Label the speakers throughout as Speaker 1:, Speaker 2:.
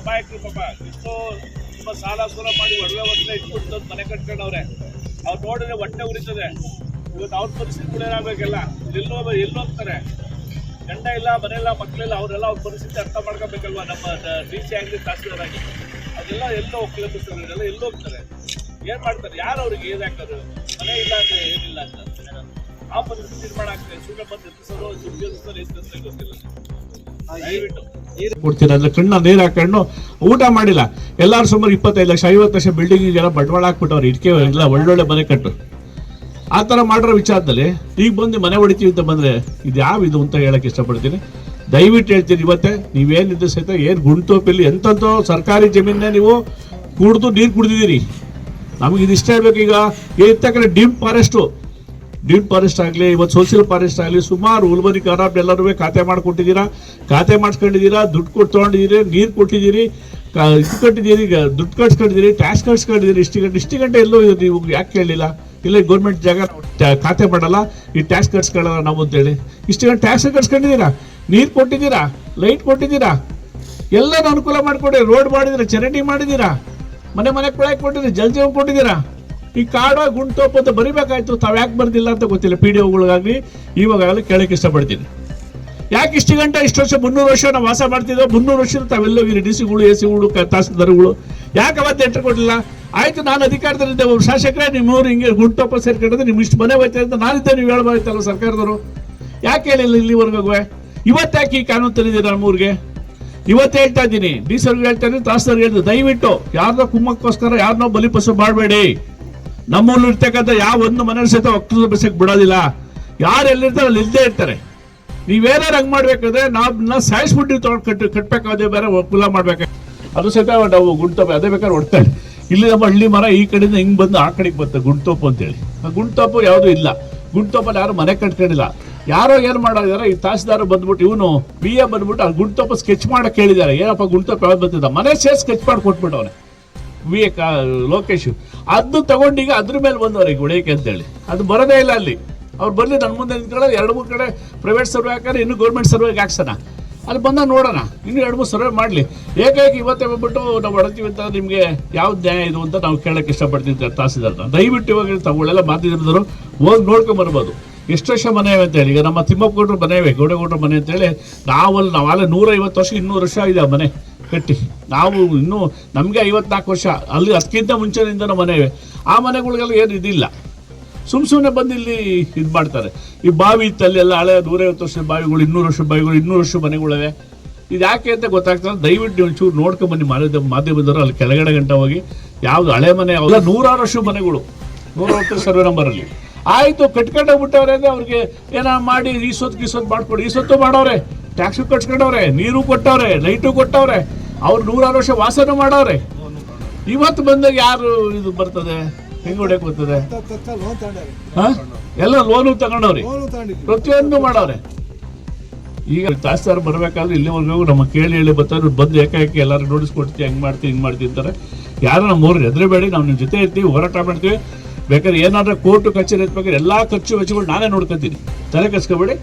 Speaker 1: ಅಮಾಯಕರು ಪಾಪ. ಎಷ್ಟೋ ತುಂಬ ಸಾಲ ಸೂಲ ಮಾಡಿ ಒಡವೆ ಒಡವೆ ಇಟ್ಬಿಟ್ಟು ಮನೆ ಕಟ್ಕೊಂಡವ್ರೆ. ಅವ್ರು ನೋಡಿದ್ರೆ ಹೊಟ್ಟೆ ಉರಿತದೆ. ಇವತ್ತು ಅವ್ರ ಪರಿಸ್ಥಿತಿ ಕೂಡ ಇರಬೇಕಲ್ಲ ಎಲ್ಲೋ ಎಲ್ಲೋ ಹೋಗ್ತಾರೆ ಗಂಡ ಇಲ್ಲ, ಮನೆ ಇಲ್ಲ ಮಕ್ಕಳಿಲ್ಲ ಅವರೆಲ್ಲ ಅವ್ರ ಪರಿಸ್ಥಿತಿ ಅರ್ಥ ಮಾಡ್ಕೋಬೇಕಲ್ವಾ? ನಮ್ಮ ಡಿ ಸಿ ಆಗಲಿ ತಹಸೀಲ್ದಾರ್ ಆಗಿ ಅದೆಲ್ಲ ಎಲ್ಲೋ ಹೋಗ್ತಾರೆ ಎಲ್ಲ ಎಲ್ಲೋ ಹೋಗ್ತಾರೆ? ಏನು ಮಾಡ್ತಾರೆ? ಯಾರು ಅವ್ರಿಗೆ ಏನು ಹಾಕೋದು ಮನೆ ಇಲ್ಲ ಅಂದರೆ ಏನಿಲ್ಲ ಅಂತ. ಆ ಪರಿಸ್ಥಿತಿ ನಿರ್ಮಾಣ ಆಗ್ತದೆ. ಸುಮ್ಮನೆ ಬಂದು ಉಪಯೋಗಿಸೋದು ಎತ್ತಿಸೋದು ಗೊತ್ತಿಲ್ಲ.
Speaker 2: ಕೊಡ್ತೀರ ಅಂದ್ರೆ ಕಣ್ಣ, ನೀರು ಹಾಕೊಂಡು ಊಟ ಮಾಡಿಲ್ಲ. ಎಲ್ಲಾರು ಸುಮಾರು ಇಪ್ಪತ್ತೈದು ಲಕ್ಷ, ಐವತ್ತು ಲಕ್ಷ ಬಿಲ್ಡಿಂಗಿಗೆಲ್ಲ ಬಂಡವಾಳ ಹಾಕ್ಬಿಟ್ಟವ್ರು. ಇಟ್ಕೆ ಎಲ್ಲ ಒಳ್ಳೊಳ್ಳೆ ಮನೆ ಕಟ್ಟು. ಆ ಥರ ಮಾಡಿರೋ ವಿಚಾರದಲ್ಲಿ ಈಗ ಬಂದು ಮನೆ ಹೊಡಿತೀವಿ ಅಂತ ಬಂದ್ರೆ ಇದು ಯಾವ ಇದು ಅಂತ ಹೇಳಕ್ ಇಷ್ಟಪಡ್ತೀನಿ. ದಯವಿಟ್ಟು ಹೇಳ್ತೀನಿ ಇವತ್ತೇ ನೀವೇನಿದ್ದು ಸಹಿತ ಏನು ಗುಂಟೋಪಿಲ್ಲಿ ಎಂತಂತೋ ಸರ್ಕಾರಿ ಜಮೀನನ್ನ ನೀವು ಕುಡ್ದು ನೀರು ಕುಡಿದಿದ್ದೀರಿ. ನಮಗೆ ಇದಿಷ್ಟ ಹೇಳ್ಬೇಕು ಈಗ. ಇರ್ತಕ್ಕಂಥ ಡಿಮ್ ಫಾರೆಸ್ಟು. ಡೀಮ್ ಫಾರೆಸ್ಟ್ ಆಗಲಿ, ಇವತ್ತು ಸೋಷಿಯಲ್ ಫಾರೆಸ್ಟ್ ಆಗಲಿ, ಸುಮಾರು ಉಲ್ಬರಿ ಖರಾಬ್ ಎಲ್ಲರೂ ಖಾತೆ ಮಾಡ್ಕೊಟ್ಟಿದ್ದೀರಾ? ಖಾತೆ ಮಾಡಿಸ್ಕೊಂಡಿದ್ದೀರಾ? ದುಡ್ಡು ಕೊಟ್ಟು ತೊಗೊಂಡಿದ್ದೀರಿ, ನೀರು ಕೊಟ್ಟಿದ್ದೀರಿ ಇದು ಕಟ್ಟಿದ್ದೀರಿ, ಈಗ ದುಡ್ಡು ಕಟ್ಸ್ಕೊಂಡಿದ್ದೀರಿ, ಟ್ಯಾಕ್ಸ್ ಕಟ್ಸ್ಕೊಂಡಿದ್ದೀರಿ. ಇಷ್ಟು ಗಂಟೆ ಇಷ್ಟು ಗಂಟೆ ಎಲ್ಲೋ ನೀವು ಯಾಕೆ ಕೇಳಲಿಲ್ಲ ಇಲ್ಲ ಗೌರ್ಮೆಂಟ್ ಜಾಗ ಖಾತೆ ಮಾಡಲ್ಲ. ಈ ಟ್ಯಾಕ್ಸ್ ಕಟ್ಸ್ಕೊಳ್ಳಲ್ಲ ನಾವು ಅಂತೇಳಿ. ಇಷ್ಟು ಗಂಟೆ ಟ್ಯಾಕ್ಸ್ ಕಟ್ಸ್ಕೊಂಡಿದ್ದೀರಾ? ನೀರು ಕೊಟ್ಟಿದ್ದೀರಾ? ಲೈಟ್ ಕೊಟ್ಟಿದ್ದೀರಾ? ಎಲ್ಲನೂ ಅನುಕೂಲ ಮಾಡಿಕೊಡಿ. ರೋಡ್ ಮಾಡಿದ್ದೀರಾ ಚರಂಡಿ ಮಾಡಿದ್ದೀರಾ? ಮನೆ ಮನೆ ಕೊಳಕ್ಕೆ ಕೊಟ್ಟಿದ್ದೀರಿ? ಜಲ್ ಜೀವ ಕೊಟ್ಟಿದ್ದೀರಾ? ಈ ಕಾಡ ಗುಂಟೋಪ್ ಅಂತ ಬರಿಬೇಕಾಯ್ತು, ತಾವ್ ಯಾಕೆ ಬರ್ದಿಲ್ಲ ಅಂತ ಗೊತ್ತಿಲ್ಲ, ಪಿ ಡಿ ಒಗಳಿಗಾಗಲಿ ಇವಾಗಲಿ ಕೇಳಕ್ಕೆ ಇಷ್ಟಪಡ್ತೀನಿ. ಯಾಕೆ ಇಷ್ಟು ಗಂಟೆ, ಇಷ್ಟು ವರ್ಷ, ಮುನ್ನೂರು ವರ್ಷ ನಾವು ವಾಸ ಮಾಡ್ತಿದ್ದೋ ಮುನ್ನೂರು ವರ್ಷ ತಾವೆಲ್ಲೋಗಿರಿ ಡಿ ಸಿಗಳು ಎ ಸಿಗಳು ತಹಸೀಲ್ದಾರ್ಗಳು, ಯಾಕೆ ಅವತ್ತು ಎಂಟ್ರ್ ಕೊಟ್ಟಿಲ್ಲ ಆಯ್ತು, ನಾನು ಅಧಿಕಾರದಲ್ಲಿದ್ದೆ ಒಬ್ಬ ಶಾಸಕರೇ ನಿಮ್ಮವ್ರು ಹಿಂಗೆ ಗುಂಟೋಪ ಸೇರ್ಕೊಂಡ್ರೆ ನಿಮ್ ಇಷ್ಟು ಮನೆ ಹೋಯ್ತಾರೆ ಅಂತ ನಾನಿದ್ದೆ, ನೀವು ಹೇಳ್ಬೋಯ್ತಲ್ಲ ಸರ್ಕಾರದವರು? ಯಾಕೆ ಹೇಳಿಲ್ಲ ಇಲ್ಲಿವರೆಗೂ? ಇವತ್ತಾಕೆ ಈ ಕಾನೂನು ತಂದಿದ್ದೀರಾ ನಮ್ಮೂರಿಗೆ ಇವತ್ತು ಹೇಳ್ತಾ ಇದ್ದೀನಿ ಡಿ ಸರ್ಗೆ ಹೇಳ್ತಾ ಇದ್ದೀನಿ ತಹಸೀಲ್ದಾರ್ ಹೇಳ್ತೀನಿ ದಯವಿಟ್ಟು ಯಾರನ್ನೋ ಕುಮ್ಮಕ್ಕೋಸ್ಕರ ಯಾರನ್ನೋ ಬಲಿಪಸು ಮಾಡಬೇಡಿ. ನಮ್ಮೂರಲ್ಲಿ ಇರ್ತಕ್ಕಂಥ ಯಾವ ಒಂದು ಮನೇಲಿ ಸಹಿತ ಒಕ್ಕಲು ಬಸ್ಸಕ್ಕೆ ಬಿಡೋದಿಲ್ಲ. ಯಾರು ಎಲ್ಲಿರ್ತಾರೆ ಅಲ್ಲಿ ಇಲ್ಲದೆ ಇರ್ತಾರೆ. ನೀವೇನಾರು ಹಂಗೆ ಮಾಡ್ಬೇಕಾದ್ರೆ ನಾವು ಸಾಯಿಸ್ಬಿಟ್ಟು ತೊಗೊಂಡು ಕಟ್ ಕಟ್ಬೇಕಾದ್ರೆ ಬೇರೆ ಕುಲ ಮಾಡ್ಬೇಕು ಅದು ಸಹಿತ ನಾವು ಗುಂಟೋಪ ಅದೇ ಬೇಕಾದ್ರೆ ಹೊಡ್ತಾಳೆ ಇಲ್ಲಿ ನಮ್ಮ ಹಳ್ಳಿ ಮರ ಈ ಕಡೆಯಿಂದ ಹಿಂಗೆ ಬಂದು ಆ ಕಡೆಗೆ ಬರ್ತದೆ ಅಂತ ಅಂತೇಳಿ. ಆ ಗುಂಟೋಪು ಯಾವುದೂ ಇಲ್ಲ. ಗುಂಟೋಪಲ್ಲಿ ಯಾರು ಮನೆ ಕಟ್ಕೊಂಡಿಲ್ಲ. ಯಾರೋ ಏನು ಮಾಡಿದಾರೆ, ಈ ತಹಸೀಲ್ದಾರ್ ಬಂದ್ಬಿಟ್ಟು ಇವನು ಬಿ ಎ ಬಂದ್ಬಿಟ್ಟು ಆ ಗುಂಟೋಪ ಸ್ಕೆಚ್ ಮಾಡಕ್ಕೆ ಹೇಳಿದ್ದಾರೆ. ಏನಪ್ಪ ಗುಂಟೋಪ ಯಾವ್ದು ಬಂದಿದ್ದ ಮನೆ ಸೇರಿ ಸ್ಕೆಚ್ ಮಾಡಿ ಕೊಟ್ಬಿಟ್ಟವನೆ ವಿವೇಕ ಲೋಕೇಶ್? ಅದನ್ನು ತಗೊಂಡೀಗ ಅದ್ರ ಮೇಲೆ ಬಂದವ್ರೆ ಈಗ ಹೊಡೆಯಕ್ಕೆ ಅಂತೇಳಿ. ಅದು ಬರೋದೇ ಇಲ್ಲ ಅಲ್ಲಿ. ಅವ್ರು ಬರಲಿ ನನ್ನ ಮುಂದೆ ನಿಂತ್ಕೊಳ್ಳೋದು ಎರಡು ಮೂರು ಕಡೆ ಪ್ರೈವೇಟ್ ಸರ್ವೆ ಹಾಕಿದ್ರೆ ಇನ್ನು ಗೌರ್ಮೆಂಟ್ ಸರ್ವೆಗೆ ಹಾಕ್ಸೋಣ. ಅಲ್ಲಿ ಬಂದ ನೋಡೋಣ. ಇನ್ನು ಎರಡು ಮೂರು ಸರ್ವೆ ಮಾಡಲಿ. ಏಕಾಏಕಿ ಇವತ್ತೇ ಬಂದ್ಬಿಟ್ಟು ನಾವು ಹೊಡ್ತೀವಿ ಅಂತ ನಿಮಗೆ ಯಾವ ನ್ಯಾಯ ಇದು ಅಂತ ನಾವು ಕೇಳೋಕ್ಕೆ ಇಷ್ಟಪಡ್ತೀವಿ ತಹಸೀಲ್ದಾರ್ನ. ದಯವಿಟ್ಟು ಇವಾಗ ತಗೊಳ್ಳೆಲ್ಲ ಮಾತಿದ್ರು ಹೋಗಿ ನೋಡ್ಕೊಂಡು ಬರ್ಬೋದು. ಎಷ್ಟು ವರ್ಷ ಮನೆ ಅಂತ ಹೇಳಿ ಈಗ ನಮ್ಮ ತಿಮ್ಮಪ್ಪಗೌಡ್ರ ಮನೆ ಇವೆ, ಗೌಡಗೌಡ್ರ ಮನೆ ಅಂತೇಳಿ. ನಾವಲ್ಲಿ ನಾವಲ್ಲೇ ನೂರೈವತ್ತು ವರ್ಷ, ಇನ್ನೂರು ವರ್ಷ ಇದೆ ಮನೆ. ಕಟ್ಟಿ. ನಾವು ಇನ್ನೂ ನಮಗೆ ಐವತ್ನಾಲ್ಕು ವರ್ಷ, ಅಲ್ಲಿ ಅದಕ್ಕಿಂತ ಮುಂಚೆನಿಂದ ಮನೆ ಇವೆ ಆ ಮನೆಗಳಿಗೆಲ್ಲ ಏನು ಇದಿಲ್ಲ. ಸುಮ್ ಸುಮ್ಮನೆ ಬಂದು ಇಲ್ಲಿ ಇದು ಮಾಡ್ತಾರೆ. ಈ ಬಾವಿ ಇತ್ತಲ್ಲಿ ಎಲ್ಲ ಹಳೆ ನೂರೈವತ್ತು ವರ್ಷದ ಬಾವಿಗಳು, ಇನ್ನೂರು ವರ್ಷದ ಬಾವಿಗಳು, ಇನ್ನೂರು ವರ್ಷ ಮನೆಗಳಿವೆ. ಇದು ಯಾಕೆ ಅಂತ ಗೊತ್ತಾಗ್ತದೆ ದಯವಿಟ್ಟು ಒಂಚೂರು ನೋಡ್ಕೊಂಡು ಬನ್ನಿ ಮಾಧ್ಯಮ ಮಾಧ್ಯಮದವರು ಅಲ್ಲಿ ಕೆಳಗಡೆ ಗಂಟೆ ಹೋಗಿ. ಯಾವುದು ಹಳೆ ಮನೆ ಅವೆಲ್ಲ ನೂರಾರು ವರ್ಷ ಮನೆಗಳು. ನೂರವತ್ತು ಸರ್ವೆ ನಂಬರಲ್ಲಿ ಆಯಿತು, ಕಟ್ಕೊಂಡೇ ಬಿಟ್ಟವ್ರೆ ಅಂದ್ರೆ ಅವ್ರಿಗೆ ಏನೋ ಮಾಡಿ, ಈ ಸೊತ್ತು ಈ ಸೊತ್ತು ಮಾಡ್ಕೊಡಿ. ಈ ಸೊತ್ತು ಮಾಡವ್ರೆ ಟ್ಯಾಕ್ಸು ಕಟ್ಸ್ಕೊಂಡವ್ರೆ, ನೀರು ಕೊಟ್ಟವ್ರೆ ಲೈಟು ಕೊಟ್ಟವ್ರೆ, ಅವ್ರು ನೂರಾರು ವರ್ಷ ವಾಸನ ಮಾಡವ್ರೆ. ಇವತ್ತು ಬಂದಾಗ ಯಾರು ಇದು ಬರ್ತದೆ? ಹೆಂಗ್ ಹೊಡೆಯಕ್ ಬರ್ತದೆ? ಎಲ್ಲ ಲೋನು ತಗೊಂಡವ್ರಿ. ಪ್ರತಿಯೊಂದು ಮಾಡವ್ರೆ. ಈಗ ತಹಸೀಲ್ದಾರ್ ಬರ್ಬೇಕಾದ್ರೆ ಇಲ್ಲಿವರೆಗೂ ನಮ್ಮ ಕೇಳಿ ಹೇಳಿ ಬರ್ತಾರೆ. ಬಂದು ಏಕಾಏಕಿ ಎಲ್ಲರೂ ನೋಟಿಸ್ ಕೊಡ್ತೀವಿ ಹೆಂಗ್ ಮಾಡ್ತೀವಿ, ಹಿಂಗ್ ಮಾಡ್ತೀವಿ ಅಂತಾರೆ. ಯಾರು ನಮ್ಮ ಊರು ಹೆದರಬೇಡಿ. ನಾವು ನಿಮ್ಮ ಜೊತೆ ಇರ್ತೀವಿ, ಹೋರಾಟ ಮಾಡ್ತೀವಿ. ಬೇಕಾದ್ರೆ ಏನಾದರೂ ಕೋರ್ಟು ಕಚೇರಿ ಬೇಕಾದ್ರೆ ಎಲ್ಲಾ ಖರ್ಚು ವೆಚ್ಚಗಳು ನಾನೇ ನೋಡ್ಕೊತೀನಿ. ತಲೆ ಕಸ್ಕೊಬೇಡಿ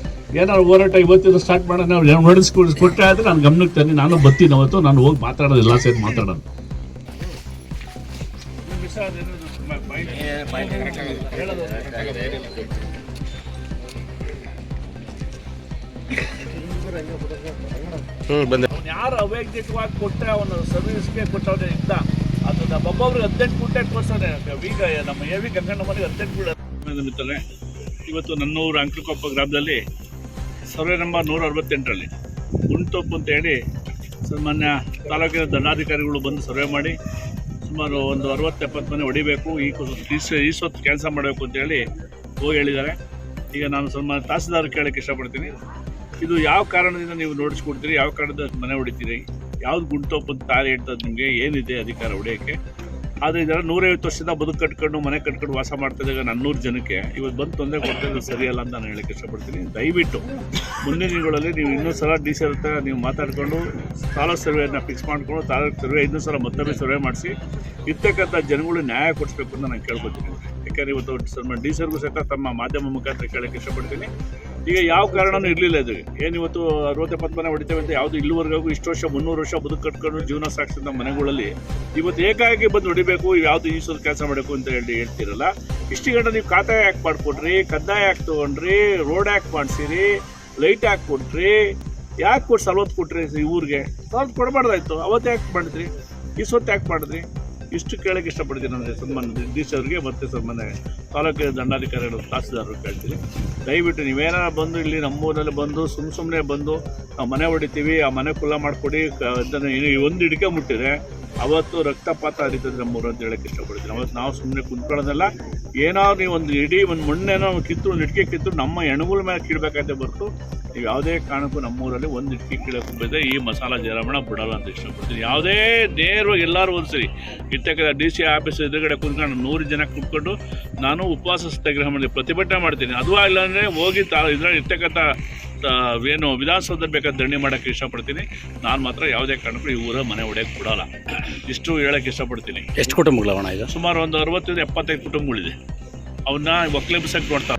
Speaker 2: ಏನಾದ್ರು ಹೋರಾಟ ಇವತ್ತಿಂದ ಸ್ಟಾರ್ಟ್ ಮಾಡೋಣ ನಾವು ನೋಟಿಸ್ ಕೊಟ್ಟರೆ ಆದರೆ ನಾನು ಗಮನಕ್ಕೆ ತನ್ನಿ ನಾನು ಬರ್ತೀನಿ ಅವತ್ತು ನಾನು ಹೋಗಿ ಮಾತಾಡೋದು ಎಲ್ಲ ಸೇರಿ ಮಾತಾಡೋದು.
Speaker 1: ಯಾರು ಅವೈಜ್ಞಿಕವಾಗಿ ಕೊಟ್ಟರೆ ಅವನು ಸರ್ವಿಸ್ಗೆ ಕೊಟ್ಟವನೇ ಇದ್ದ? ಅದು ನಮ್ಮ ಒಬ್ಬೊಬ್ರಿಗೆ ಹದಿನೆಂಟು ಗುಂಟೆ ಕೊಡ್ಸೋನೆ ಈಗ, ನಮ್ಮ ಎ ವಿ ಗಂಗಣ್ಣ ಹದಿನೆಂಟು ಗುಂಟೆ ಇವತ್ತು ನನ್ನೂರು ಅಂಕಲಕೊಪ್ಪ ಗ್ರಾಮದಲ್ಲಿ ಸರ್ವೆ ನಂಬರ್ ನೂರ ಅರವತ್ತೆಂಟರಲ್ಲಿ ಗುಂಟೊಪ್ಪು ಅಂತ ಹೇಳಿ ಸಾಮಾನ್ಯ ತಾಲೂಕಿನ ದಂಡಾಧಿಕಾರಿಗಳು ಬಂದು ಸರ್ವೆ ಮಾಡಿ ಸುಮಾರು ಒಂದು ಅರವತ್ತು ಎಪ್ಪತ್ತು ಮನೆ ಹೊಡಿಬೇಕು, ಈ ಈ ಸೊತ್ತು ಕೆಲಸ ಮಾಡಬೇಕು ಅಂತ ಹೇಳಿ ಹೋಗಿ ಹೇಳಿದ್ದಾರೆ. ಈಗ ನಾನು ಸ್ವಲ್ಪ ತಹಸೀಲ್ದಾರ್ ಕೇಳಕ್ಕೆ ಇಷ್ಟಪಡ್ತೀನಿ. ಇದು ಯಾವ ಕಾರಣದಿಂದ ನೀವು ನೋಡಿಸ್ಕೊಡ್ತೀರಿ ಯಾವ ಕಾರಣದಿಂದ ಮನೆ ಹೊಡಿತೀರಿ? ಯಾವ್ದು ಗುಂಟೋಪ್ ಅಂತ ತಾರಿ ಹೇಳ್ತದೆ ನಿಮಗೆ ಏನಿದೆ ಅಧಿಕಾರ ಹೊಡೆಯೋಕ್ಕೆ? ಆದರೆ ಇದೆಲ್ಲ ನೂರೈವತ್ತು ವರ್ಷದ ಬದುಕು ಕಟ್ಕೊಂಡು, ಮನೆ ಕಟ್ಕೊಂಡು ವಾಸ ಮಾಡ್ತಿದ್ದಾಗ ನನ್ನೂರು ಜನಕ್ಕೆ ಇವತ್ತು ಬಂದು ತೊಂದರೆ ಕೊಡ್ತಿದ್ದು ಸರಿಯಲ್ಲ ಅಂತ ನಾನು ಹೇಳಕ್ಕೆ ಇಷ್ಟಪಡ್ತೀನಿ. ದಯವಿಟ್ಟು ಮುಂದಿನ ದಿನಗಳಲ್ಲಿ ನೀವು ಇನ್ನೊಂದು ಸಲ ಡಿ ಸಿ ಹತ್ರ ನೀವು ಮಾತಾಡಿಕೊಂಡು ತಾಲೂಕು ಸರ್ವೆಯನ್ನು ಫಿಕ್ಸ್ ಮಾಡಿಕೊಂಡು ತಾಲೂಕು ಸರ್ವೆ ಇನ್ನೊಂದು ಸಲ ಮತ್ತೊಮ್ಮೆ ಸರ್ವೆ ಮಾಡಿಸಿ. ಇರ್ತಕ್ಕಂಥ ಜನಗಳು ನ್ಯಾಯ ಕೊಡಿಸ್ಬೇಕು ಅಂತ ನಾನು ಕೇಳ್ಕೊತೀನಿ. ಯಾಕಂದರೆ ಇವತ್ತು ಡಿ ಸರ್ಗೂ ಸಹ ತಮ್ಮ ಮಾಧ್ಯಮ ಮುಖಾಂತರ ಕೇಳಕ್ಕೆ ಇಷ್ಟಪಡ್ತೀನಿ.
Speaker 2: ಈಗ ಯಾವ ಕಾರಣನೂ ಇರಲಿಲ್ಲ ಇದು. ಏನು ಇವತ್ತು ಎಪ್ಪತ್ತು ಮನೆ ಹೊಡಿತೇವೆ ಅಂತ ಯಾವುದು ಇಲ್ಲಿವರೆಗೂ ಇಷ್ಟು ವರ್ಷ, ಮುನ್ನೂರು ವರ್ಷ ಬದುಕು ಕಟ್ಕೊಂಡು ಜೀವನ ಸಾಗಿಸಿದ ಮನೆಗಳಲ್ಲಿ ಇವತ್ತು ಏಕಾಏಕಿ ಬಂದು ಹೊಡಿಬೇಕು, ಯಾವುದು ಈಸೋದು ಕೆಲಸ ಮಾಡಬೇಕು ಅಂತ ಹೇಳಿ ಹೇಳ್ತಿರಲ್ಲ. ಇಷ್ಟು ಗಂಟೆ ನೀವು ಖಾತೆ ಯಾಕೆ ಮಾಡಿಕೊಡ್ರಿ ಕದ್ದಾಯ ಯಾಕೆ ತೊಗೊಂಡ್ರಿ, ರೋಡ್ ಯಾಕೆ ಮಾಡಿಸಿರಿ, ಲೈಟ್ ಯಾಕೆ ಕೊಟ್ರಿ, ಯಾಕೆ ಕೊಟ್ಟು ಸವಲತ್ತು ಕೊಟ್ರಿ ಈ ಊರಿಗೆ? ಸವಲತ್ತು ಕೊಡಬಾರ್ದಾಯ್ತು. ಅವತ್ತು ಯಾಕೆ ಮಾಡಿದ್ರಿ? ಈ ಯಾಕೆ ಮಾಡಿದ್ರಿ? ಇಷ್ಟು ಕೇಳೋಕ್ಕೆ ಇಷ್ಟಪಡ್ತೀನಿ ನನಗೆ ಸನ್ಮಾನ ಜಗದೀಶ್ ಅವರಿಗೆ, ಮತ್ತು ಸನ್ಮಾನ್ಯ ತಾಲೂಕು ದಂಡಾಧಿಕಾರಿಗಳು ತಹಸೀಲ್ದಾರರು ಕೇಳ್ತೀನಿ. ದಯವಿಟ್ಟು ನೀವೇನಾರು ಬಂದು ಇಲ್ಲಿ ನಮ್ಮೂರಲ್ಲಿ ಬಂದು ಸುಮ್ಮ ಸುಮ್ಮನೆ ಬಂದು ನಾವು ಮನೆ ಹೊಡಿತೀವಿ, ಆ ಮನೆ ಕುಲ್ಲ ಮಾಡಿಕೊಡಿ ಅದನ್ನು ಈ ಒಂದು ಹಿಡ್ಕೆ ಮುಟ್ಟಿದ್ರೆ ಅವತ್ತು ರಕ್ತಪಾತ ಹರಿತದೆ ನಮ್ಮೂರು ಅಂತ ಹೇಳಕ್ಕೆ ಇಷ್ಟಪಡ್ತೀನಿ. ಅವತ್ತು ನಾವು ಸುಮ್ಮನೆ ಕುಂತ್ಕೊಳ್ಳೋದಲ್ಲ, ಏನಾದ್ರು ನೀವು ಒಂದು ಇಡೀ ಒಂದು ಮಣ್ಣೇನೋ ಕಿತ್ತು ಒಂದು ಇಟ್ಕೆ ಕಿತ್ತು ನಮ್ಮ ಹೆಣಗುಳ ಮೇಲೆ ಕೀಳ್ಬೇಕಾಯ್ತೆ ಬರ್ತು ನೀವು ಯಾವುದೇ ಕಾರಣಕ್ಕೂ ನಮ್ಮೂರಲ್ಲಿ ಒಂದು ಇಟ್ಕೆ ಕೀಳಕ್ಕೆ ಈ ಮಸಾಲ ಜರಾಮಣ ಬಿಡಲ್ಲ ಅಂತ ಇಷ್ಟಪಡ್ತೀನಿ. ಯಾವುದೇ ನೇರವಾಗಿ ಎಲ್ಲರೂ ಒಂದ್ಸರಿ ಇರ್ತಕ್ಕ ಡಿ ಸಿ ಆಫೀಸ್ ಎದುರುಗಡೆ ಕುತ್ಕೊಂಡು ನೂರು ಜನ ಕುತ್ಕೊಂಡು ನಾನು ಉಪವಾಸ ಸತ್ಯಾಗ್ರಹ ಮಾಡಿ ಪ್ರತಿಭಟನೆ ಮಾಡ್ತೀನಿ. ಅದು ಇಲ್ಲ ಅಂದರೆ ಹೋಗಿ ತಾ ಇದ್ರಲ್ಲಿ ಇರ್ತಕ್ಕಂಥ ಏನು ವಿಧಾನಸೌಧ ಬೇಕಾದ ದಣಿ ಮಾಡೋಕ್ಕೆ ಇಷ್ಟಪಡ್ತೀನಿ. ನಾನು ಮಾತ್ರ ಯಾವುದೇ ಕಾರಣಕ್ಕೂ ಈ ಊರ ಮನೆ ಹೊಡೆಯಕ್ಕೆ ಬಿಡೋಲ್ಲ. ಇಷ್ಟು ಹೇಳಕ್ಕೆ ಇಷ್ಟಪಡ್ತೀನಿ.
Speaker 3: ಎಷ್ಟು ಕುಟುಂಬಗಳವಣ ಇದು?
Speaker 2: ಸುಮಾರು ಒಂದು ಅರವತ್ತರಿಂದ ಎಪ್ಪತ್ತೈದು ಕುಟುಂಬಗಳಿದೆ. ಅವನ್ನ ಒಕ್ಕಲೆಬ್ಸಕ್ಕೆ ನೋಡ್ತಾರೆ